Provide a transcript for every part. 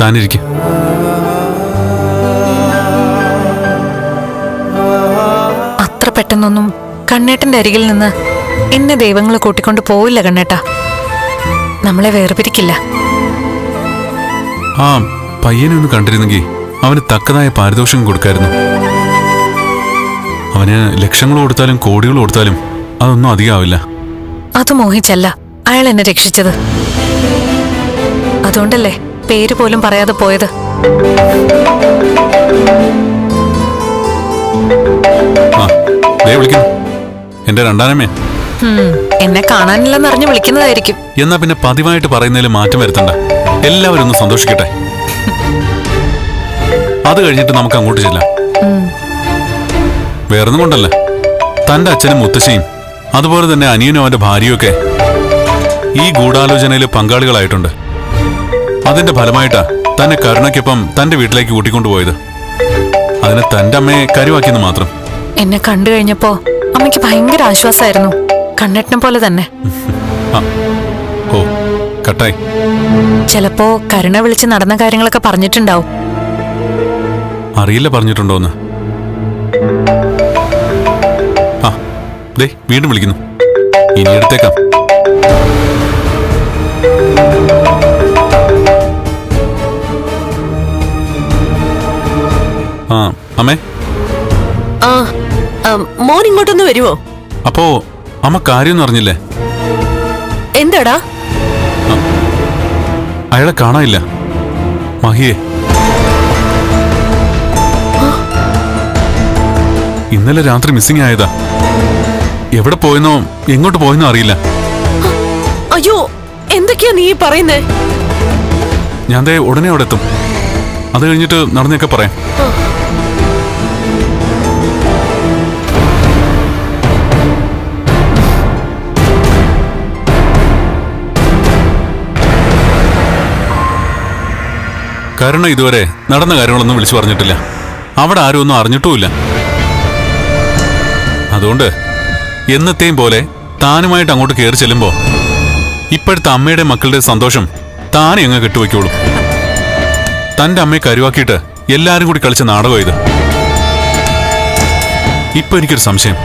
താനിരിക്കും. അത്ര പെട്ടെന്നൊന്നും കണ്ണേട്ടന്റെ അരികിൽ നിന്ന് എന്നെ ദൈവങ്ങൾ കൂട്ടിക്കൊണ്ട് പോവില്ല കണ്ണേട്ട. നമ്മളെ വേർപിരിക്കില്ല. ആ പയ്യനെ ഒന്ന് കണ്ടിരുന്നെങ്കിൽ അവന് തക്കതായ പാരിതോഷികം കൊടുക്കായിരുന്നു. അവന് ലക്ഷങ്ങൾ കൊടുത്താലും കോടികൾ കൊടുത്താലും അതൊന്നും അധികമാവില്ല. അത് മോഹിച്ചല്ല. അയാൾ എന്നെ രക്ഷിച്ചത്. അതുകൊണ്ടല്ലേ പേര് പോലും പറയാതെ പോയത്. എന്റെ രണ്ടാനമ്മേ എന്നെ എന്നെ കാണാനില്ലെന്നറിഞ്ഞ് വിളിക്കുന്നതായിരിക്കും. എന്നാ പിന്നെ പതിവായിട്ട് പറയുന്നതിൽ മാറ്റം വരുത്തണ്ട. എല്ലാവരും ഒന്ന് സന്തോഷിക്കട്ടെ. അത് കഴിഞ്ഞിട്ട് നമുക്ക് അങ്ങോട്ട് ചെല്ലാം. വേറൊന്നും കൊണ്ടല്ല. തന്റെ അച്ഛനും മുത്തശ്ശിയും അതുപോലെ തന്നെ അനിയനും അവന്റെ ഭാര്യയൊക്കെ ഈ ഗൂഢാലോചനയിൽ പങ്കാളികളായിട്ടുണ്ട്. അതിന്റെ ഫലമായിട്ടാ തന്നെ കരുണയ്ക്കൊപ്പം തന്റെ വീട്ടിലേക്ക് കൂട്ടിക്കൊണ്ടുപോയത് അതിന് തന്റെ അമ്മയെ കരുവാക്കിയെന്ന് മാത്രം. എന്നെ കണ്ടു കഴിഞ്ഞപ്പോ അമ്മയ്ക്ക് ഭയങ്കര ആശ്വാസമായിരുന്നു കണ്ണെട്ടിനെ പോലെ തന്നെ. ഓ കട്ടായി. ചിലപ്പോ കരുണ വിളിച്ച് നടന്ന കാര്യങ്ങളൊക്കെ പറഞ്ഞിട്ടുണ്ടാവും. അറിയില്ല പറഞ്ഞിട്ടുണ്ടോന്ന്. ആ ദേ വീണ്ടും വിളിക്കുന്നു. ഇനി എടുത്തേക്കാം. മോൻ ഇങ്ങോട്ടൊന്ന് വരുവോ? അപ്പോ അമ്മ കാര്യം അറിഞ്ഞില്ലേ? എന്താടാ? അയാളെ കാണാനില്ല. മഹിയെ. ഇന്നലെ രാത്രി മിസ്സിംഗ് ആയതാ. എവിടെ പോയെന്നോ എങ്ങോട്ട് പോയെന്നോ അറിയില്ല. അയ്യോ എന്തൊക്കെയാ നീ പറയുന്നേ? ഞാൻ ദേ ഉടനെ അവിടെ എത്തും. അത് കഴിഞ്ഞിട്ട് നടന്നൊക്കെ പറയാം. കരുണ ഇതുവരെ നടന്ന കാര്യങ്ങളൊന്നും വിളിച്ചു പറഞ്ഞിട്ടില്ല. അവിടെ ആരും ഒന്നും അറിഞ്ഞിട്ടുമില്ല. അതുകൊണ്ട് എന്നത്തെയും പോലെ താനുമായിട്ട് അങ്ങോട്ട് കയറി ചെല്ലുമ്പോൾ ഇപ്പോഴത്തെ അമ്മയുടെ മക്കളുടെ സന്തോഷം താനെ അങ്ങ് കെട്ടുവയ്ക്കോളും തന്റെ അമ്മയെ കരുവാക്കിയിട്ട് എല്ലാവരും കൂടി കളിച്ച നാടകം ഇത്. ഇപ്പൊ എനിക്കൊരു സംശയം.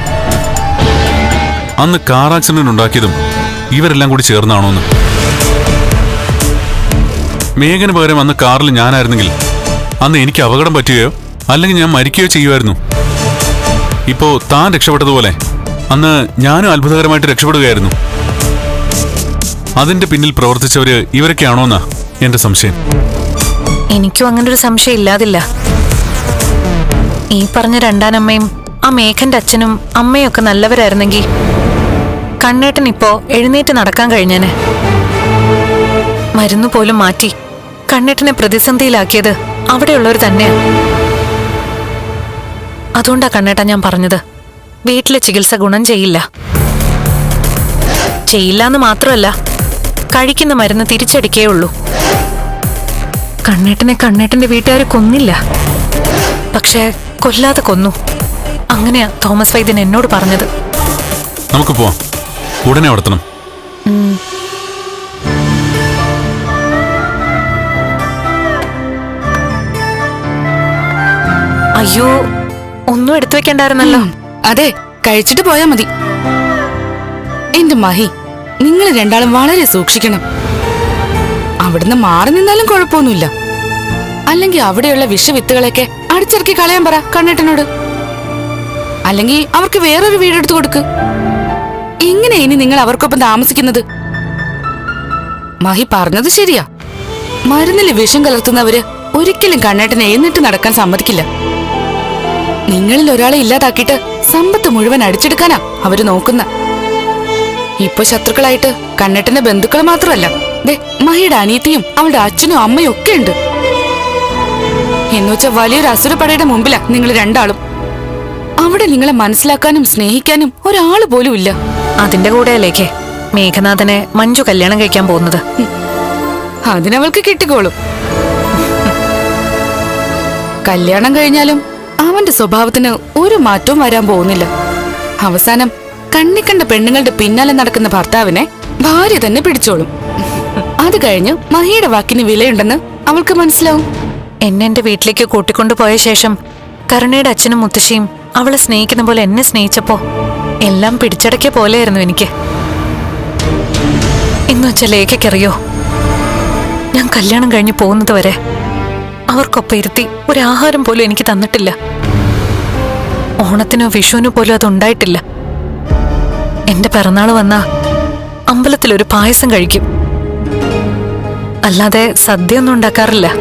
അന്ന് കാർ ആക്സിഡന്റ് ഉണ്ടാക്കിയതും ഇവരെല്ലാം കൂടി ചേർന്നാണോന്ന്. മേഘന് പകരം അന്ന് കാറിൽ ഞാനായിരുന്നെങ്കിൽ അന്ന് എനിക്ക് അപകടം പറ്റുകയോ അല്ലെങ്കിൽ ഞാൻ മരിക്കുകയോ ചെയ്യുമായിരുന്നു. ഇപ്പോ താൻ രക്ഷപ്പെട്ടതുപോലെ അന്ന് ഞാനും അത്ഭുതകരമായിട്ട് രക്ഷപ്പെടുകയായിരുന്നു. അതിന്റെ പിന്നിൽ പ്രവർത്തിച്ചവര് ഇവരൊക്കെയാണോന്നാ എന്റെ സംശയം. എനിക്കും അങ്ങനെ ഒരു സംശയം ഇല്ലാതില്ല. ഈ പറഞ്ഞ രണ്ടാനമ്മയും ആ മേഘന്റെ അച്ഛനും അമ്മയും ഒക്കെ നല്ലവരായിരുന്നെങ്കിൽ കണ്ണേട്ടൻ ഇപ്പോ എഴുന്നേറ്റ് നടക്കാൻ കഴിഞ്ഞേനെ. മരുന്ന് പോലും മാറ്റി കണ്ണേട്ടനെ പ്രതിസന്ധിയിലാക്കിയത് അവിടെയുള്ളവർ തന്നെയാ അതുകൊണ്ടാ കണ്ണേട്ട ഞാൻ പറഞ്ഞത്. വീട്ടിലെ ചികിത്സ ഗുണം ചെയ്യില്ല. ചെയ്യില്ല എന്ന് മാത്രമല്ല കഴിക്കുന്ന മരുന്ന് തിരിച്ചടിക്കേ ഉള്ളൂ. കണ്ണേട്ടനെ കണ്ണേട്ടന്റെ വീട്ടുകാർ കൊന്നില്ല. പക്ഷേ കൊല്ലാതെ കൊന്നു. അങ്ങനെയാ തോമസ് വൈദ്യൻ എന്നോട് പറഞ്ഞത്. നമുക്ക് പോവാം. ഉടനെ അവിടെ അയ്യോ ഒന്നും എടുത്തു വെക്കണ്ടായിരുന്നല്ലോ. അതെ കഴിച്ചിട്ട് പോയാ മതി. എന്റെ മഹി നിങ്ങൾ രണ്ടാളും വളരെ സൂക്ഷിക്കണം. അവിടുന്ന് മാറി നിന്നാലും കുഴപ്പമൊന്നുമില്ല. അല്ലെങ്കിൽ അവിടെയുള്ള വിഷവിത്തുകളൊക്കെ അടിച്ചിറക്കി കളയാൻ പറ കണ്ണേട്ടനോട്. അല്ലെങ്കിൽ അവർക്ക് വേറൊരു വീടെടുത്ത് കൊടുക്ക്. എങ്ങനെ ഇനി നിങ്ങൾ അവർക്കൊപ്പം താമസിക്കുന്നത്? മഹി പറഞ്ഞത് ശരിയാ. മരുന്നിൽ വിഷം കലർത്തുന്നവര് ഒരിക്കലും കണ്ണേട്ടനെ എന്നിട്ട് നടക്കാൻ സമ്മതിക്കില്ല. നിങ്ങളിൽ ഒരാളെ ഇല്ലാതാക്കിയിട്ട് സമ്പത്ത് മുഴുവൻ അടിച്ചെടുക്കാനാ അവർ നോക്കുന്ന. ഇപ്പൊ ശത്രുക്കളായിട്ട് കണ്ണേട്ടന്റെ ബന്ധുക്കൾ മാത്രമല്ല ദേ മഹിയുടെ അനിയത്തിയും അവളുടെ അച്ഛനും അമ്മയും ഒക്കെ ഉണ്ട്. എന്നുവെച്ച വലിയൊരു അസുരപ്പടയുടെ മുമ്പിലാ നിങ്ങൾ രണ്ടാളും. അവിടെ നിങ്ങളെ മനസ്സിലാക്കാനും സ്നേഹിക്കാനും ഒരാൾ പോലും ഇല്ല. അതിന്റെ കൂടെയല്ലേക്കേ മേഘനാഥനെ മഞ്ജു കല്യാണം കഴിക്കാൻ പോകുന്നത്? അതിനവൾക്ക് കിട്ടിക്കോളും. കല്യാണം കഴിഞ്ഞാലും അവന്റെ സ്വഭാവത്തിന് ഒരു മാറ്റവും വരാൻ പോകുന്നില്ല. അവസാനം കണ്ണിക്കണ്ട പെണ്ണുങ്ങളുടെ പിന്നാലെ നടക്കുന്ന ഭർത്താവിനെ ഭാര്യ തന്നെ പിടിച്ചോളും. അത് കഴിഞ്ഞ് മഹിയുടെ വാക്കിന് വിലയുണ്ടെന്ന് അവൾക്ക് മനസ്സിലാവും. എന്നെ എന്റെ വീട്ടിലേക്ക് കൂട്ടിക്കൊണ്ടുപോയ ശേഷം കരുണയുടെ അച്ഛനും മുത്തശ്ശിയും അവളെ സ്നേഹിക്കുന്ന പോലെ എന്നെ സ്നേഹിച്ചപ്പോ എല്ലാം പിടിച്ചടക്കിയ പോലെയായിരുന്നു എനിക്ക്. എന്ന് വെച്ച ലേഖയ്ക്കറിയോ? ഞാൻ കല്യാണം കഴിഞ്ഞ് പോകുന്നത് വരെ അവർക്കൊപ്പം ഇരുത്തി ഒരാഹാരം പോലും എനിക്ക് തന്നിട്ടില്ല. ഓണത്തിനോ വിഷുവിനോ പോലും അതുണ്ടായിട്ടില്ല. എന്റെ വന്നാ വന്ന അമ്പലത്തിലൊരു പായസം കഴിക്കും. അല്ലാതെ സദ്യ ഒന്നും ഉണ്ടാക്കാറില്ല.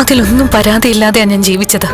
അതിലൊന്നും പരാതിയില്ലാതെയാണ് ഞാൻ ജീവിച്ചത്.